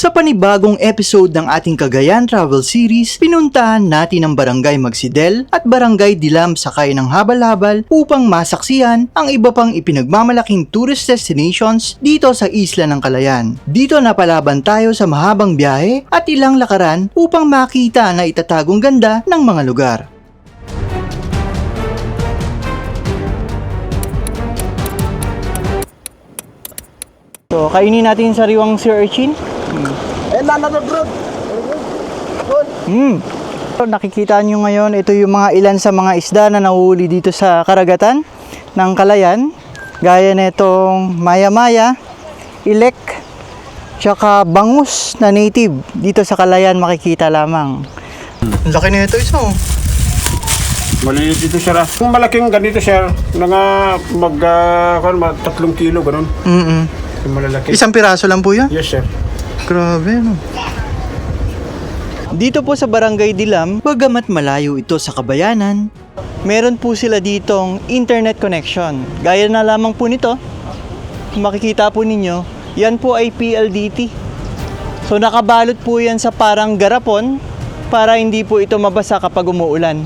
Sa panibagong episode ng ating Cagayan Travel Series, pinuntahan natin ang Barangay Magsidel at Barangay Dilam sakay ng habal-habal upang masaksihan ang iba pang ipinagmamalaking tourist destinations dito sa Isla ng Kalayan. Dito napalaban tayo sa mahabang biyahe at ilang lakaran upang makita na itatagong ganda ng mga lugar. So, kainin natin sariwang sea urchin. Nana na bro. Hmm. So, nakikita nyo ngayon, ito yung mga ilan sa mga isda na nahuhuli dito sa karagatan ng Kalayan. Gaya nitong maya-maya, ilek, tsaka bangus na native dito sa Kalayan makikita lamang. Ang laki na ito isa oh. Maliit dito sir ah. Kung malaking ganito sir, nga mag, uh, tatlong kilo, ganun. Mm Yung malalaki. Isang piraso lang po yan. Yes sir. Grabe no. Dito po sa Barangay Dilam, bagamat malayo ito sa kabayanan, meron po sila ditong internet connection. Gaya na lamang po nito, makikita po ninyo, yan po ay PLDT. So nakabalot po yan sa parang garapon para hindi po ito mabasa kapag umuulan.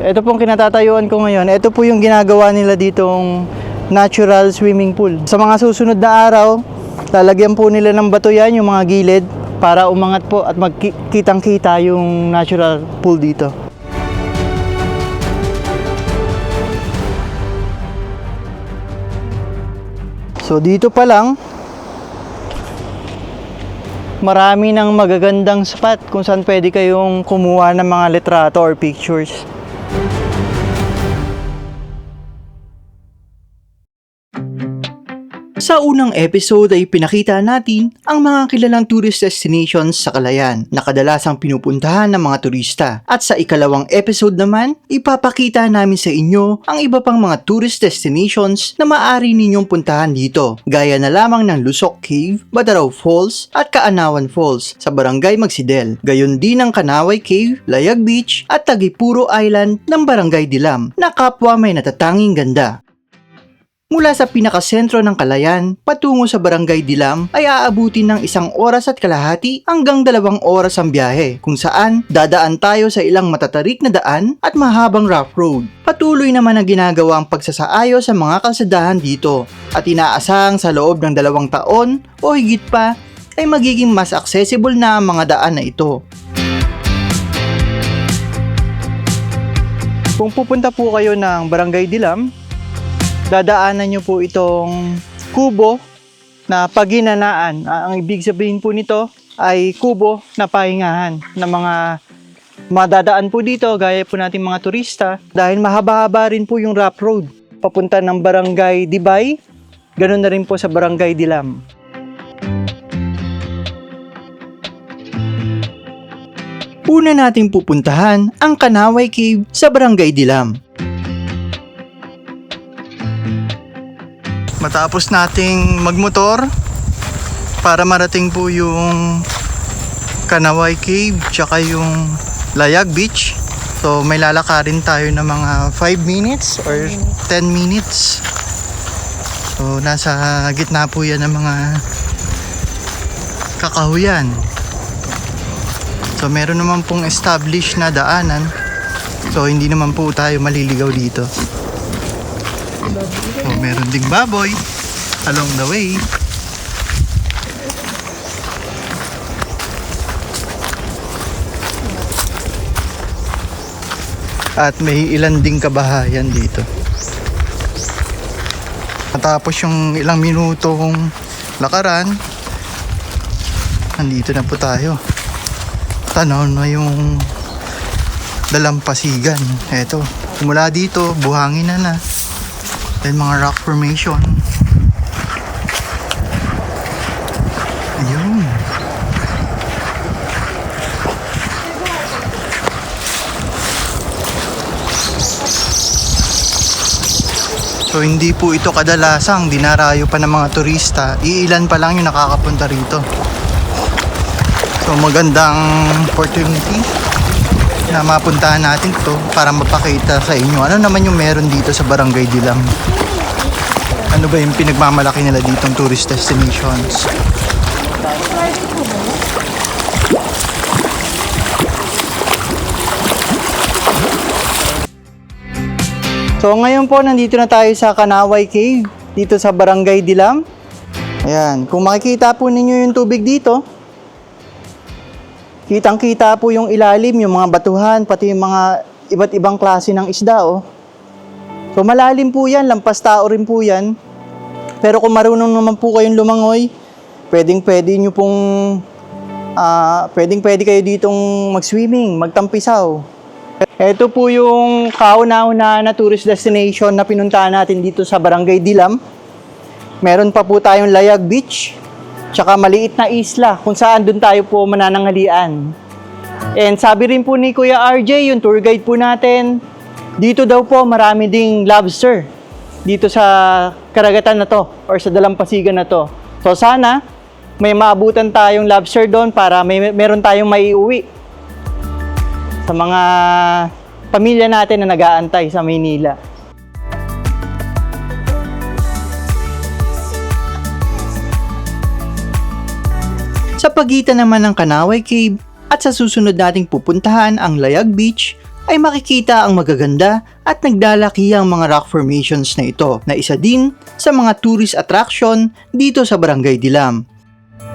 Ito pong kinatatayuan ko ngayon. Ito po yung ginagawa nila ditong natural swimming pool. Sa mga susunod na araw, lalagyan po nila ng bato yan, yung mga gilid, para umangat po at magkitang-kita yung natural pool dito. So dito pa lang, marami ng magagandang spot kung saan pwede kayong kumuha ng mga litrato or pictures. Sa unang episode ay pinakita natin ang mga kilalang tourist destinations sa Kalayan na kadalasang pinupuntahan ng mga turista. At sa ikalawang episode naman, ipapakita namin sa inyo ang iba pang mga tourist destinations na maaari ninyong puntahan dito. Gaya na lamang ng Lusok Cave, Badaraw Falls at Kaanawan Falls sa Barangay Magsidel. Gayon din ang Kanaway Cave, Layag Beach at Tagipuro Island ng Barangay Dilam na kapwa may natatanging ganda. Mula sa pinakasentro ng Kalayan patungo sa Barangay Dilam ay aabutin ng isang oras at kalahati hanggang dalawang oras ang biyahe kung saan dadaan tayo sa ilang matatarik na daan at mahabang rough road. Patuloy naman ang ginagawa ang pagsasaayos sa mga kalsadahan dito at inaasahang sa loob ng dalawang taon o higit pa ay magiging mas accessible na ang mga daan na ito. Kung pupunta po kayo ng Barangay Dilam, dadaanan nyo po itong kubo na paginanaan. Ah, Ang ibig sabihin po nito ay kubo na pahingahan ng mga madadaan po dito gaya po nating mga turista dahil mahaba-haba rin po yung rough road papunta ng barangay Dibay. Ganun na rin po sa barangay Dilam. Una nating pupuntahan ang Kanaway Cave sa barangay Dilam Matapos nating magmotor para marating po yung Kanaway Cave tsaka yung Layag Beach. So may lalakarin tayo ng mga 5 minutes or 10 minutes. So nasa gitna po yan ng mga kakahuyan. So meron naman pong established na daanan. So hindi naman po tayo maliligaw dito. So, meron ding baboy along the way. At may ilan ding kabahayan dito. Matapos yung ilang minutong lakaran, nandito na po tayo. Tanaw na yung dalampasigan. Eto, mula dito, buhangin na na. Then mga rock formation. Ayun. So hindi po ito kadalasang dinarayo pa ng mga turista. Iilan pa lang yung nakakapunta rito. So magandang opportunity na mapuntahan natin to para mapakita sa inyo ano naman yung meron dito sa Barangay Dilam. Ano ba yung pinagmamalaki nila ditong tourist destinations? So ngayon po, nandito na tayo sa Kanaway Cave, dito sa Barangay Dilam. Ayan, kung makikita po ninyo yung tubig dito, kitang-kita po yung ilalim, yung mga batuhan, pati yung mga iba't ibang klase ng isda, oh. So malalim po yan, lampas tao rin po yan. Pero kung marunong naman po kayong lumangoy, pwedeng pwede nyo pong, ah, pwedeng pwede kayo ditong mag-swimming, magtampisaw. Ito po yung kauna-una na tourist destination na pinuntahan natin dito sa Barangay Dilam. Meron pa po tayong Layag Beach, tsaka maliit na isla kung saan doon tayo po mananangalian. And sabi rin po ni Kuya RJ, yung tour guide po natin, dito daw po marami ding lobster dito sa karagatan na to or sa dalampasigan na to. So sana may maabutan tayong lobster doon para may meron tayong maiuwi sa mga pamilya natin na nag-aantay sa Maynila. Sa pagitan naman ng Kanaway Cave at sa susunod nating pupuntahan ang Layag Beach, ay makikita ang magaganda at naglalakihang mga rock formations na ito na isa din sa mga tourist attraction dito sa Barangay Dilam.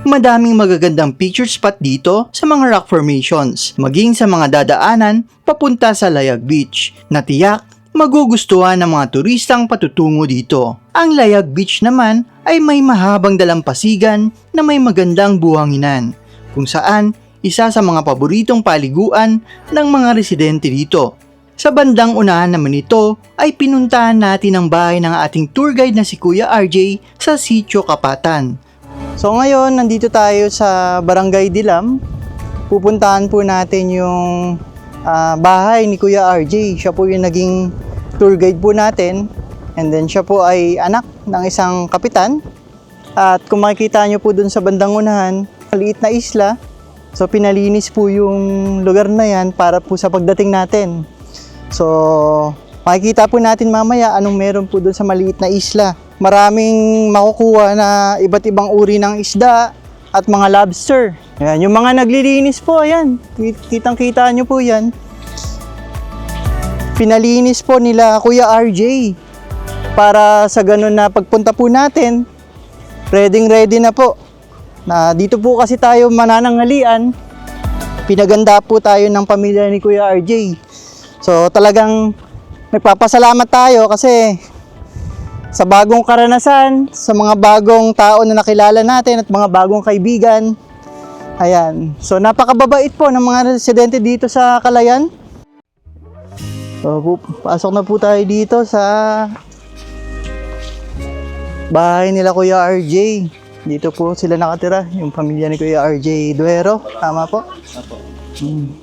Madaming magagandang picture spot dito sa mga rock formations, maging sa mga dadaanan papunta sa Layag Beach, na tiyak magugustuhan ng mga turistang patutungo dito. Ang Layag Beach naman ay may mahabang dalampasigan na may magandang buhanginan, kung saan isa sa mga paboritong paliguan ng mga residente dito. Sa bandang unahan naman ito ay pinuntahan natin ang bahay ng ating tour guide na si Kuya RJ sa Sitio Kapatan. So ngayon, nandito tayo sa Barangay Dilam. Pupuntahan po natin yung ah, bahay ni Kuya RJ. Siya po yung naging tour guide po natin. And then siya po ay anak ng isang kapitan. At kung makikita nyo po dun sa bandang unahan, maliit na isla. So pinalinis po yung lugar na yan para po sa pagdating natin. So makikita po natin mamaya anong meron po dun sa maliit na isla. Maraming makukuha na iba't ibang uri ng isda at mga lobster. Ayan, yung mga naglilinis po, ayan. Kitang kita nyo po yan. Pinalinis po nila Kuya RJ para sa ganun na pagpunta po natin, ready ready na po. Na dito po kasi tayo mananangalian. Pinaganda po tayo ng pamilya ni Kuya RJ. So talagang nagpapasalamat tayo kasi sa bagong karanasan, sa mga bagong tao na nakilala natin at mga bagong kaibigan. Ayan. So napakababait po ng mga residente dito sa Kalayan. So pasok na po tayo dito sa bahay nila Kuya RJ. Dito po sila nakatira, yung pamilya ni Kuya RJ Duero. Tama po? Hmm.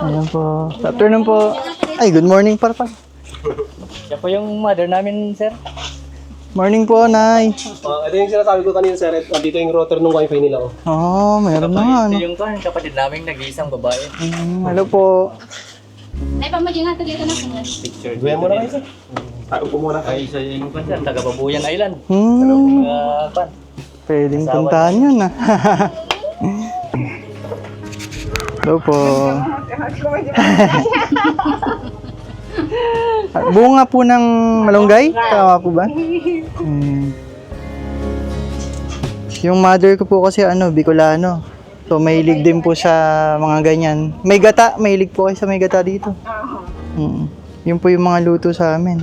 Ayan po. Afternoon po. Ay, good morning, Parpar. Siya po yung mother namin, sir. Morning po, Nay. Uh, ito yung sinasabi ko kanina sir, at dito yung router ng wifi nila oh. Oo, oh, mayroon na nga. Ito Ano? yung kan, kapatid namin, nag-iisang babae. Mm, hello po. Ay, pamagyan nga dito na kanya. Gawin mo na kayo sir. Ah, upo muna kayo. Ay, isa yung kan, sir, taga Babuyan Island. Hmm, Uh, kan. pwedeng puntahan yun ah. hello po. Ah, Bunga po ng malunggay? Tama po ba? Hmm. Yung mother ko po kasi ano, Bicolano. So mahilig din po sa mga ganyan. May gata, mahilig po kayo sa may gata dito. Mm. Yun po yung mga luto sa amin.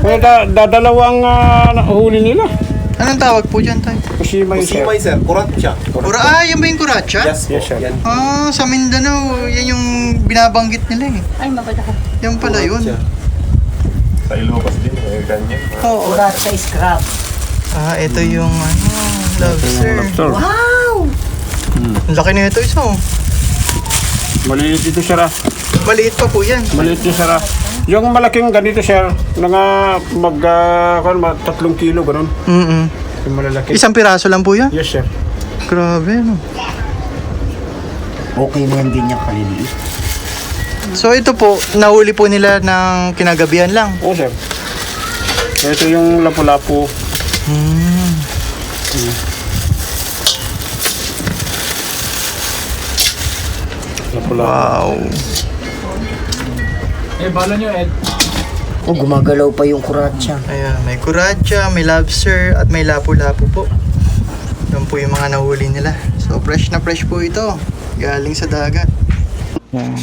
Kaya da, dadalawang uh, huli nila. Anong tawag po dyan tayo? Kusimay sir. Simay sir, kurat siya. Kura, ah, yan ba yung kuratsa? Yes, po. Yes, sir. Yan. Ah, sa Mindanao, yan yung binabanggit nila eh. Ay, mabada ka. Yan pala yun. Sa Ilocos din, eh, ganyan. Oo. sa scrap. Ah, ito yung ano, lobster. Lobster. Ang laki na ito isa oh. Maliit ito sir ah. Maliit pa po yan. Maliit ito sir ah. Yung malaking ganito sir, mga mag, uh, kan, mga tatlong kilo ganun. Mm Yung malalaki. Isang piraso lang po yan. Yes sir. Grabe no. okay na yan din yung kaliliit. So ito po, nahuli po nila ng kinagabihan lang. Oo sir. Ito yung lapu-lapu. Hmm. Lapu-lapu. Wow. Oh, gumagalaw pa yung kuratsa. Ayan, may kuratsa, may lobster, at may lapu-lapu po. Yan po yung mga nahuli nila. So, fresh na fresh po ito. Galing sa dagat. Yan.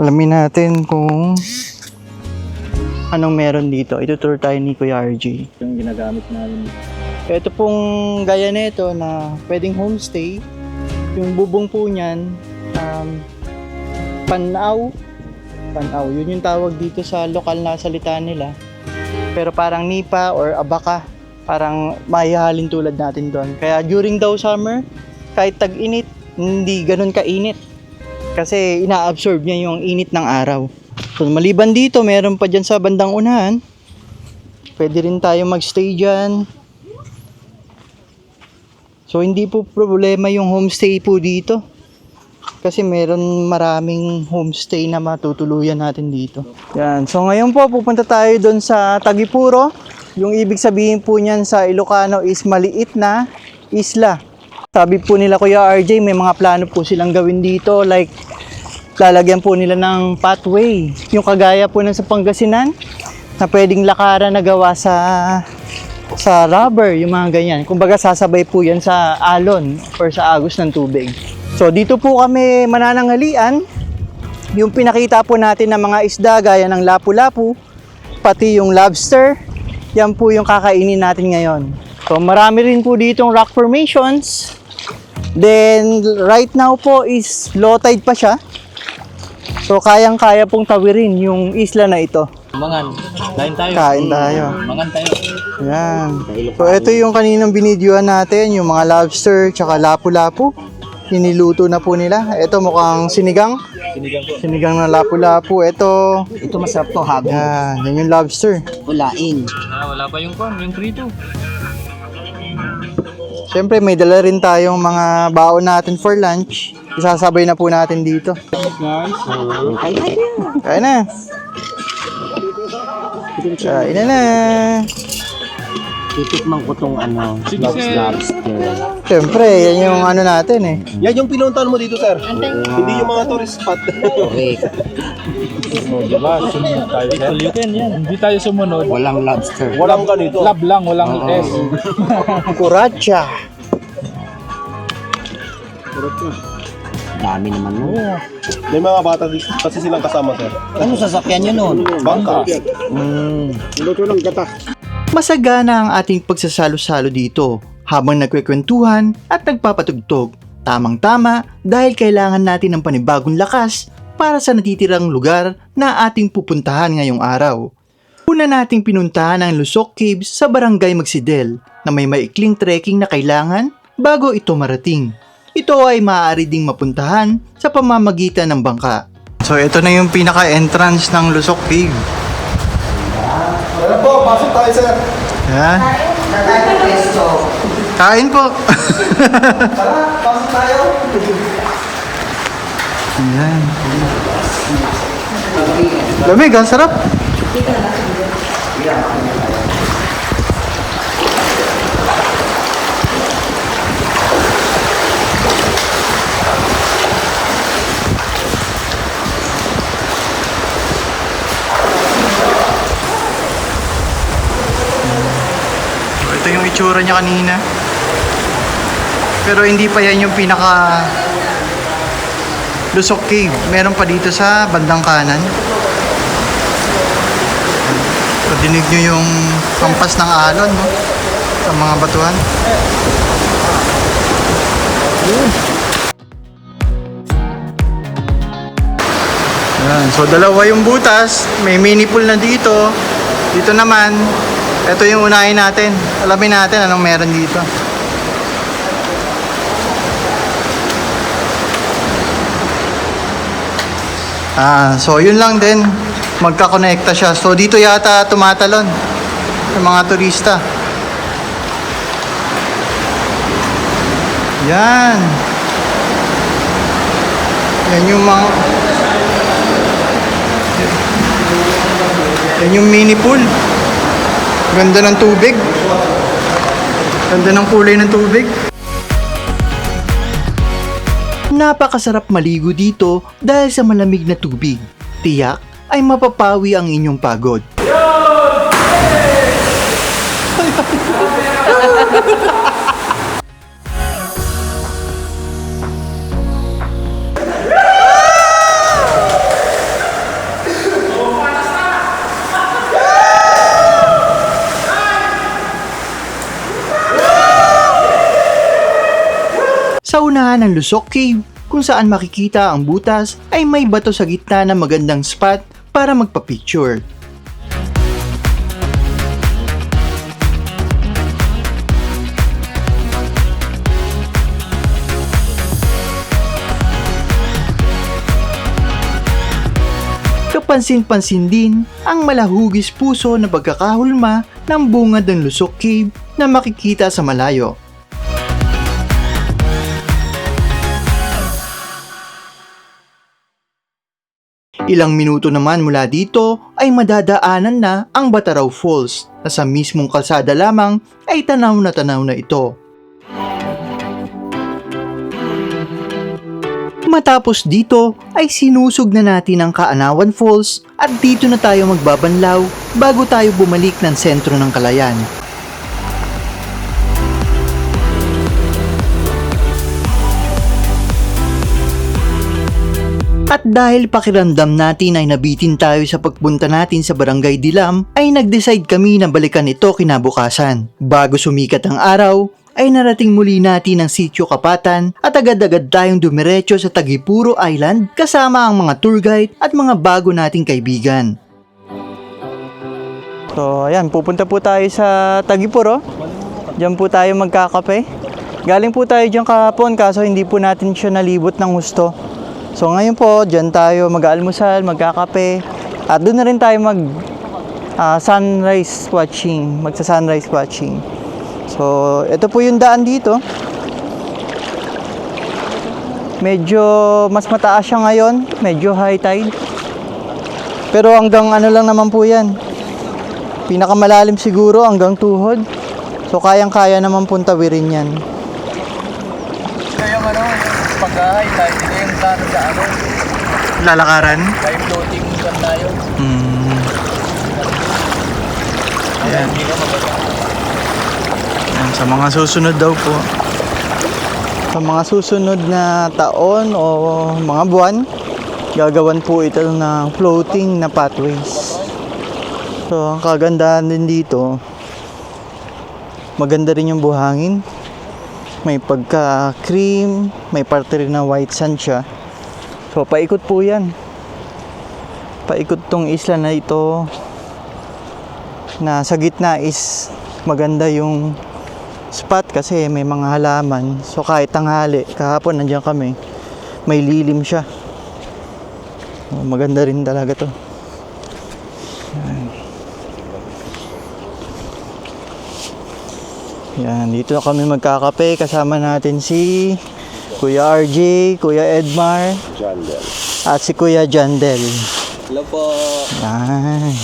Alamin natin kung anong meron dito. Ito tour tayo ni Kuya RG. Yung ginagamit namin. Ito pong gaya nito na pwedeng homestay. Yung bubong po niyan, um, panaw. Panaw, yun yung tawag dito sa lokal na salita nila. Pero parang nipa or abaka, parang mahihalin tulad natin doon. Kaya during daw summer, kahit tag-init, hindi ganun kainit. Kasi ina-absorb niya yung init ng araw. So maliban dito, meron pa dyan sa bandang unahan. Pwede rin tayo magstay dyan. So hindi po problema yung homestay po dito. Kasi meron maraming homestay na matutuluyan natin dito. Yan. So ngayon po pupunta tayo doon sa Tagipuro. Yung ibig sabihin po niyan sa Ilocano is maliit na isla. Sabi po nila Kuya RJ, may mga plano po silang gawin dito like lalagyan po nila ng pathway. Yung kagaya po ng sa Pangasinan na pwedeng lakaran na gawa sa sa rubber, yung mga ganyan. Kumbaga sasabay po yan sa alon or sa agos ng tubig. So dito po kami mananangalian. Yung pinakita po natin ng mga isda gaya ng lapu-lapu, pati yung lobster, yan po yung kakainin natin ngayon. So marami rin po ditong rock formations. Then right now po is low tide pa siya. So kayang-kaya pong tawirin yung isla na ito. Mangan. Kain tayo. Kain tayo. Mangan tayo. Yan. So, ito yung kaninang binidyoan natin, yung mga lobster, tsaka lapu-lapu. Iniluto na po nila. Ito mukhang sinigang. Sinigang po. Sinigang na lapu-lapu. Ito, Ito masarap to, habo. yan, yan yung lobster. Ulain. Ah, wala pa yung kwan, yung krito. Siyempre, may dala rin tayong mga baon natin for lunch. Isasabay na po natin dito. Ay, ay, Kain na. Kain na na. Titikman ko tong ano, lobster. lobster. Siyempre, yan yung ano natin eh. Yan yung pinuntahan mo dito, sir. Hindi yung mga tourist spot. Correct. Diba? Sumunod tayo, sir. You can yan. Hindi tayo sumunod. Walang lobster. Walang ganito. Lab lang, walang S. Kuratsa. Dami naman mo. May mga bata dito kasi silang kasama, sir. Ano sasakyan nyo nun? Bangka. Luto ng gata. Masagana ang ating pagsasalo-salo dito habang nagkwekwentuhan at nagpapatugtog. Tamang-tama dahil kailangan natin ng panibagong lakas para sa natitirang lugar na ating pupuntahan ngayong araw. Una nating pinuntahan ang Lusok Caves sa Barangay Magsidel na may maikling trekking na kailangan bago ito marating. Ito ay maaari ding mapuntahan sa pamamagitan ng bangka. So ito na yung pinaka-entrance ng Lusok Cave. Tara po, pasok tayo, sir. Yan. Kain po. Tara, pasok tayo. Yan. Lamig, ang sarap. Ito itsura niya kanina. Pero hindi pa yan yung pinaka Lusok Cave. Meron pa dito sa bandang kanan. So, dinig nyo yung kampas ng alon, no? Sa mga batuhan. Yan. So, dalawa yung butas. May mini pool na dito. Dito naman, ito yung unahin natin. Alamin natin anong meron dito. Ah, so yun lang din. Magkakonekta siya. So dito yata tumatalon yung mga turista. Yan. Yan yung mga Yan yung mini pool. Ganda ng tubig. Ganda ng kulay ng tubig. Napakasarap maligo dito dahil sa malamig na tubig. Tiyak ay mapapawi ang inyong pagod. Sa unahan ng Lusok Cave, kung saan makikita ang butas ay may bato sa gitna na magandang spot para magpa-picture. Kapansin-pansin din ang malahugis puso na pagkakahulma ng bungad ng Lusok Cave na makikita sa malayo. Ilang minuto naman mula dito ay madadaanan na ang Bataraw Falls na sa mismong kalsada lamang ay tanaw na tanaw na ito. Matapos dito ay sinusog na natin ang Kaanawan Falls at dito na tayo magbabanlaw bago tayo bumalik ng sentro ng Kalayan. At dahil pakiramdam natin ay nabitin tayo sa pagpunta natin sa Barangay Dilam, ay nag-decide kami na balikan ito kinabukasan. Bago sumikat ang araw, ay narating muli natin ang sitio Kapatan at agad-agad tayong dumiretso sa Tagipuro Island kasama ang mga tour guide at mga bago nating kaibigan. So ayan, pupunta po tayo sa Tagipuro. Diyan po tayo magkakape. Galing po tayo diyan kahapon kaso hindi po natin siya nalibot ng gusto. So ngayon po, diyan tayo mag-almusal, magkakape. At doon na rin tayo mag ah, sunrise watching, magsa sunrise watching. So, ito po yung daan dito. Medyo mas mataas siya ngayon, medyo high tide. Pero hanggang ano lang naman po 'yan. Pinakamalalim siguro hanggang tuhod. So kayang-kaya naman puntawirin 'yan. Yung ano, pag-high tide, hindi yung plano sa ano, Lalakaran? tayo floating dyan tayo. Mm. Ayan. Ayan, Sa mga susunod daw po. Sa mga susunod na taon o mga buwan, gagawan po ito ng floating na pathways. So, ang kagandahan din dito, maganda rin yung buhangin. May pagka-cream, may parte rin na white sand siya. So, paikot po yan. Paikot tong isla na ito na sa gitna is maganda yung spot kasi may mga halaman. So kahit tanghali kahapon nandiyan kami may lilim siya. Maganda rin talaga to yan dito na kami magkakape kasama natin si Kuya RJ, Kuya Edmar at si Kuya Jandel Hello po. yan.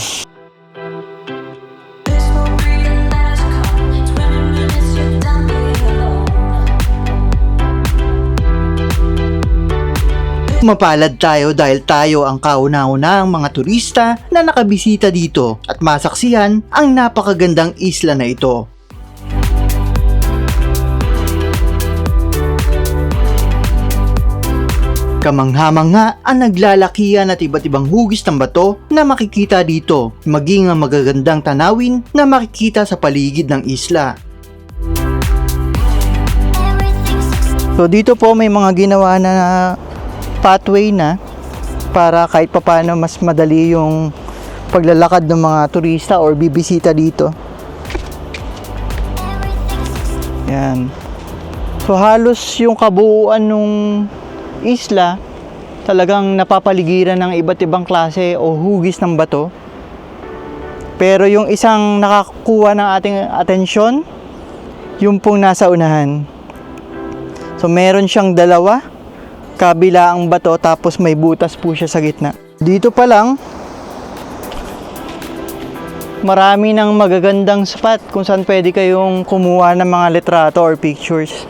Mapalad tayo dahil tayo ang kauna-una ang mga turista na nakabisita dito at masaksihan ang napakagandang isla na ito. Kamangha-mangha ang naglalakihan at iba't ibang hugis ng bato na makikita dito, maging ang magagandang tanawin na makikita sa paligid ng isla. So dito po may mga ginawa na pathway na para kahit papano mas madali yung paglalakad ng mga turista or bibisita dito. Yan. So halos yung kabuuan nung isla talagang napapaligiran ng iba't ibang klase o hugis ng bato. Pero yung isang nakakuha ng ating atensyon, yung pong nasa unahan. So meron siyang dalawa, kabila ang bato tapos may butas po siya sa gitna. Dito pa lang, marami ng magagandang spot kung saan pwede kayong kumuha ng mga litrato or pictures.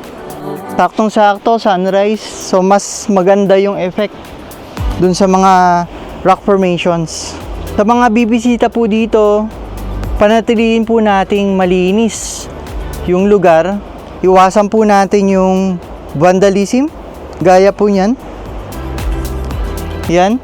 Saktong-sakto, sunrise. So, mas maganda yung effect dun sa mga rock formations. Sa mga bibisita po dito, panatiliin po nating malinis yung lugar. Iwasan po natin yung vandalism. Gaya po niyan. Yan.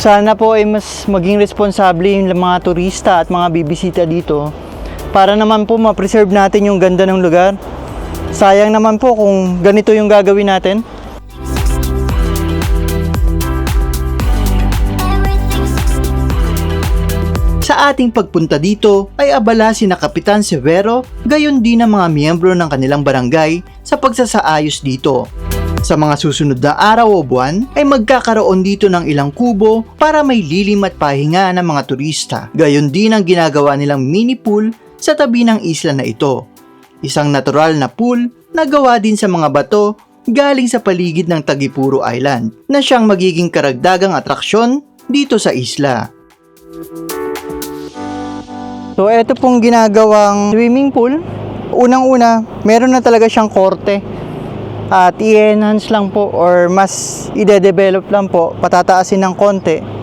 Sana po ay mas maging responsable yung mga turista at mga bibisita dito para naman po ma-preserve natin yung ganda ng lugar. Sayang naman po kung ganito yung gagawin natin. Sa ating pagpunta dito ay abala si na Kapitan Severo, gayon din ang mga miyembro ng kanilang barangay sa pagsasaayos dito. Sa mga susunod na araw o buwan ay magkakaroon dito ng ilang kubo para may lilim at pahinga ng mga turista. Gayon din ang ginagawa nilang mini pool sa tabi ng isla na ito. Isang natural na pool na gawa din sa mga bato galing sa paligid ng Tagipuro Island na siyang magiging karagdagang atraksyon dito sa isla. So, ito pong ginagawang swimming pool. Unang-una, meron na talaga siyang korte. At i-enhance lang po or mas ide-develop lang po, patataasin ng konti.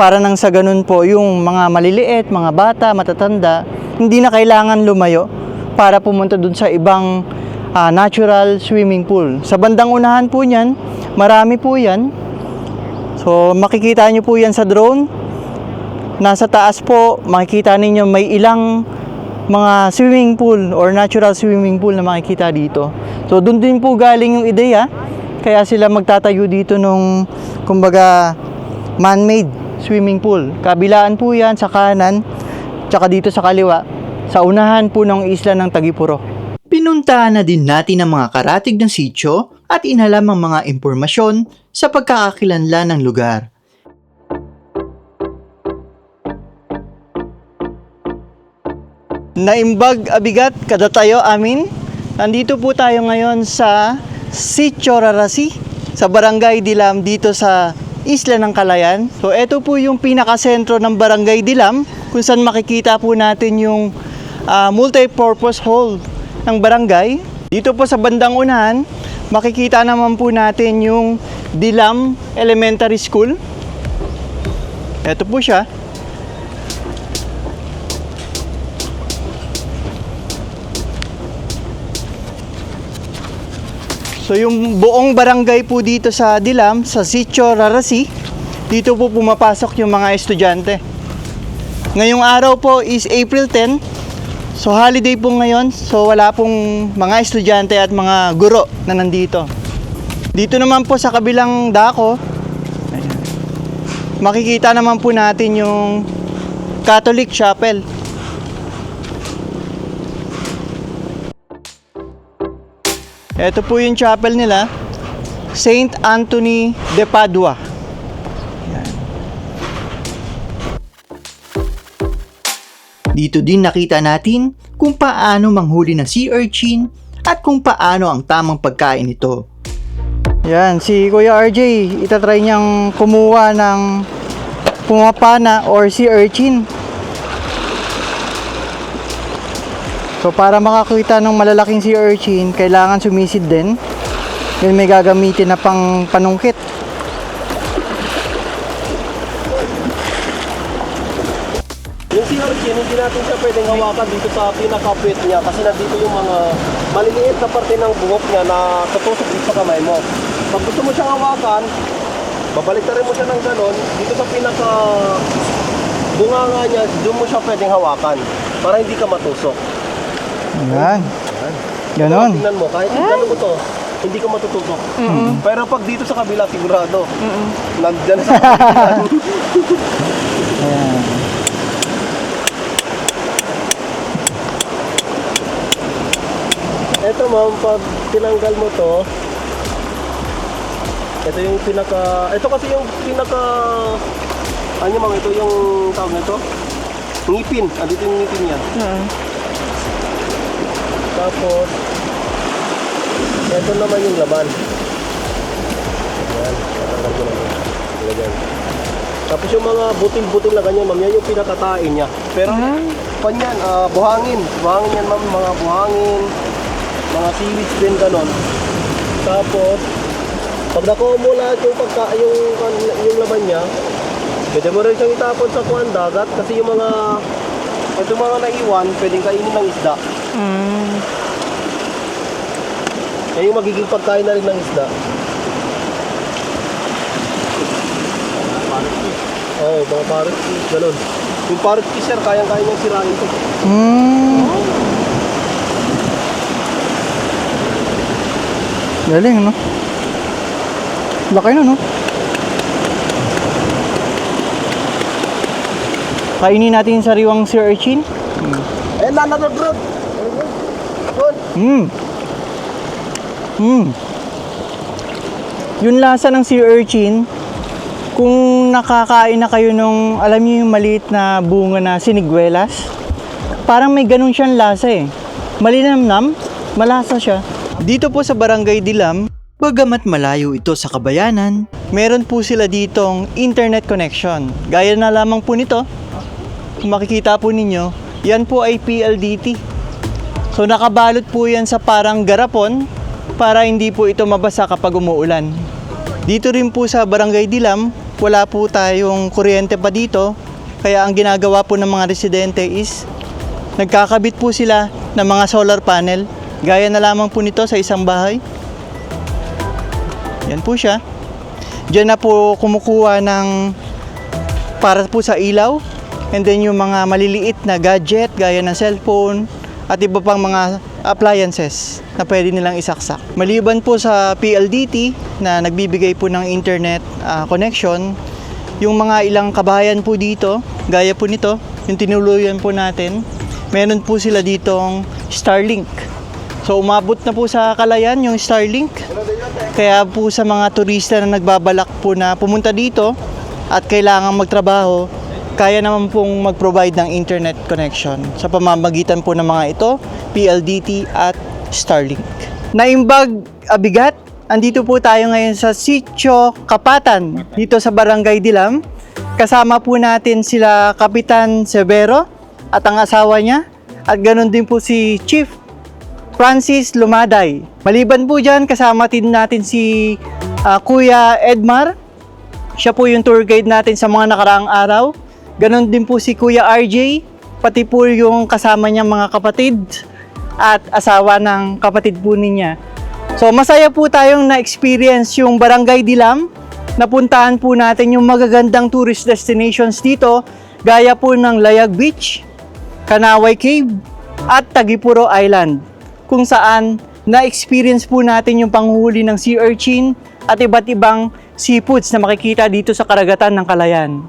Para nang sa ganun po, yung mga maliliit, mga bata, matatanda, hindi na kailangan lumayo para pumunta dun sa ibang ah, natural swimming pool. Sa bandang unahan po niyan, marami po yan. So, makikita nyo po yan sa drone. Nasa taas po, makikita ninyo may ilang mga swimming pool or natural swimming pool na makikita dito. So, doon din po galing yung ideya. Kaya sila magtatayo dito nung, kumbaga, man-made swimming pool. Kabilaan po yan sa kanan, tsaka dito sa kaliwa, sa unahan po ng isla ng Tagipuro. Pinuntahan na din natin ang mga karatig ng sityo at inalam ang mga impormasyon sa pagkakakilanlan ng lugar. Naimbag abigat kada tayo amin. Nandito po tayo ngayon sa Sitio Rarasi sa Barangay Dilam dito sa Isla ng Kalayan. So ito po yung pinakasentro ng Barangay Dilam kung saan makikita po natin yung ah, multi-purpose hall ng barangay. Dito po sa bandang unahan, makikita naman po natin yung Dilam Elementary School. Ito po siya. So yung buong barangay po dito sa Dilam, sa Sitio Rarasi, dito po pumapasok yung mga estudyante. Ngayong araw po is April 10. So holiday po ngayon, so wala pong mga estudyante at mga guro na nandito. Dito naman po sa kabilang dako, makikita naman po natin yung Catholic Chapel. Ito po yung chapel nila, Saint Anthony de Padua. Dito din nakita natin kung paano manghuli ng sea urchin at kung paano ang tamang pagkain nito. Yan, si Kuya RJ, itatry niyang kumuha ng pumapana or sea urchin. So para makakita ng malalaking sea urchin, kailangan sumisid din. Yun may gagamitin na pang panungkit. Yung sea urchin, hindi natin siya pwedeng hawakan dito sa pinaka-puwet niya kasi nandito yung mga maliliit na parte ng buhok niya na tutusok sa kamay mo. Pag gusto mo siyang hawakan, babalik na rin mo siya ng ganon, dito sa pinaka bunganga niya, doon mo siya pwedeng hawakan para hindi ka matusok. Yan. Ganon. Tingnan mo, kahit tingnan mo to, hindi ka matutusok. Pero pag dito sa kabila, sigurado. Nandyan sa Ayan. Ito ma'am, pag tinanggal mo to, ito yung pinaka, ito kasi yung pinaka, ano ma'am, ito yung tawag nito? Ngipin, andito yung ngipin niya. Tapos, ito naman yung laman. Ayan, tatanggal ko naman. Ayan. Tapos yung mga butil-butil na ganyan, ma'am, yan yung pinakatain niya. Pero, pan yan, ah, buhangin. Buhangin yan, ma'am, mga buhangin, mga seaweeds din, ganon. Tapos, pag nakuha mo lahat yung, pagka, yung, yung laman niya, pwede mo rin siyang itapon sa kuwan dagat kasi yung mga, ito mga naiwan, pwedeng kainin ng isda. Yan yung magiging pagkain na rin ng isda. Oo, oh, mga parrot fish, ganun. Yung parrot fish, sir, kayang-kaya niyang sirain ito. Hmm. Galing, no? Laki na, no? Kainin natin yung sariwang sea urchin. Ayan, lalaro, bro. Doon. Hmm. Hmm. Yung lasa ng sea urchin, kung nakakain na kayo nung, alam niyo yung maliit na bunga na siniguelas, parang may ganun siyang lasa eh. Malinamnam, malasa siya. Dito po sa Barangay Dilam, bagamat malayo ito sa kabayanan, meron po sila ditong internet connection. Gaya na lamang po nito, makikita po ninyo, yan po ay PLDT. So nakabalot po yan sa parang garapon para hindi po ito mabasa kapag umuulan. Dito rin po sa Barangay Dilam, wala po tayong kuryente pa dito. Kaya ang ginagawa po ng mga residente is nagkakabit po sila ng mga solar panel. Gaya na lamang po nito sa isang bahay. Yan po siya. Diyan na po kumukuha ng para po sa ilaw. And then yung mga maliliit na gadget gaya ng cellphone at iba pang mga appliances na pwede nilang isaksak. Maliban po sa PLDT na nagbibigay po ng internet ah, connection, yung mga ilang kabayan po dito, gaya po nito, yung tinuluyan po natin, meron po sila ditong Starlink. So umabot na po sa Kalayan yung Starlink. Kaya po sa mga turista na nagbabalak po na pumunta dito at kailangan magtrabaho, kaya naman pong mag-provide ng internet connection sa pamamagitan po ng mga ito, PLDT at Starlink. Naimbag Abigat, andito po tayo ngayon sa Sitio Kapatan, dito sa Barangay Dilam. Kasama po natin sila Kapitan Severo at ang asawa niya at ganun din po si Chief Francis Lumaday. Maliban po dyan, kasama din natin si ah, Kuya Edmar. Siya po yung tour guide natin sa mga nakaraang araw. Ganon din po si Kuya RJ, pati po yung kasama niyang mga kapatid at asawa ng kapatid po niya. So masaya po tayong na-experience yung Barangay Dilam. Napuntahan po natin yung magagandang tourist destinations dito, gaya po ng Layag Beach, Kanaway Cave, at Tagipuro Island, kung saan na-experience po natin yung panghuli ng sea urchin at iba't ibang seafoods na makikita dito sa karagatan ng Kalayan.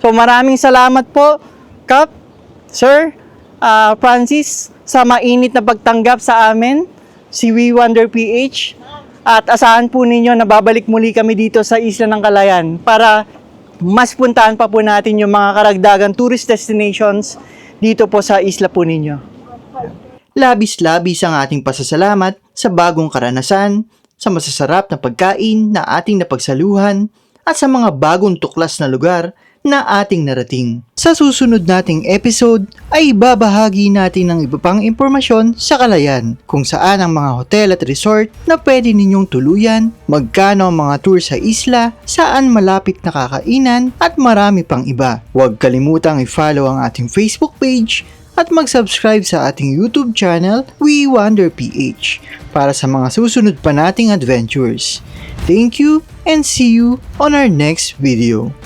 So maraming salamat po, Kap, Sir, ah, Francis, sa mainit na pagtanggap sa amin, si We Wonder PH. At asahan po ninyo na babalik muli kami dito sa Isla ng Kalayan para mas puntahan pa po natin yung mga karagdagang tourist destinations dito po sa isla po ninyo. Labis-labis ang ating pasasalamat sa bagong karanasan, sa masasarap na pagkain na ating napagsaluhan, at sa mga bagong tuklas na lugar na ating narating. Sa susunod nating episode ay ibabahagi natin ng iba pang impormasyon sa Kalayan kung saan ang mga hotel at resort na pwede ninyong tuluyan, magkano ang mga tour sa isla, saan malapit na kakainan at marami pang iba. Huwag kalimutang i-follow ang ating Facebook page at mag-subscribe sa ating YouTube channel We Wonder PH para sa mga susunod pa nating adventures. Thank you and see you on our next video.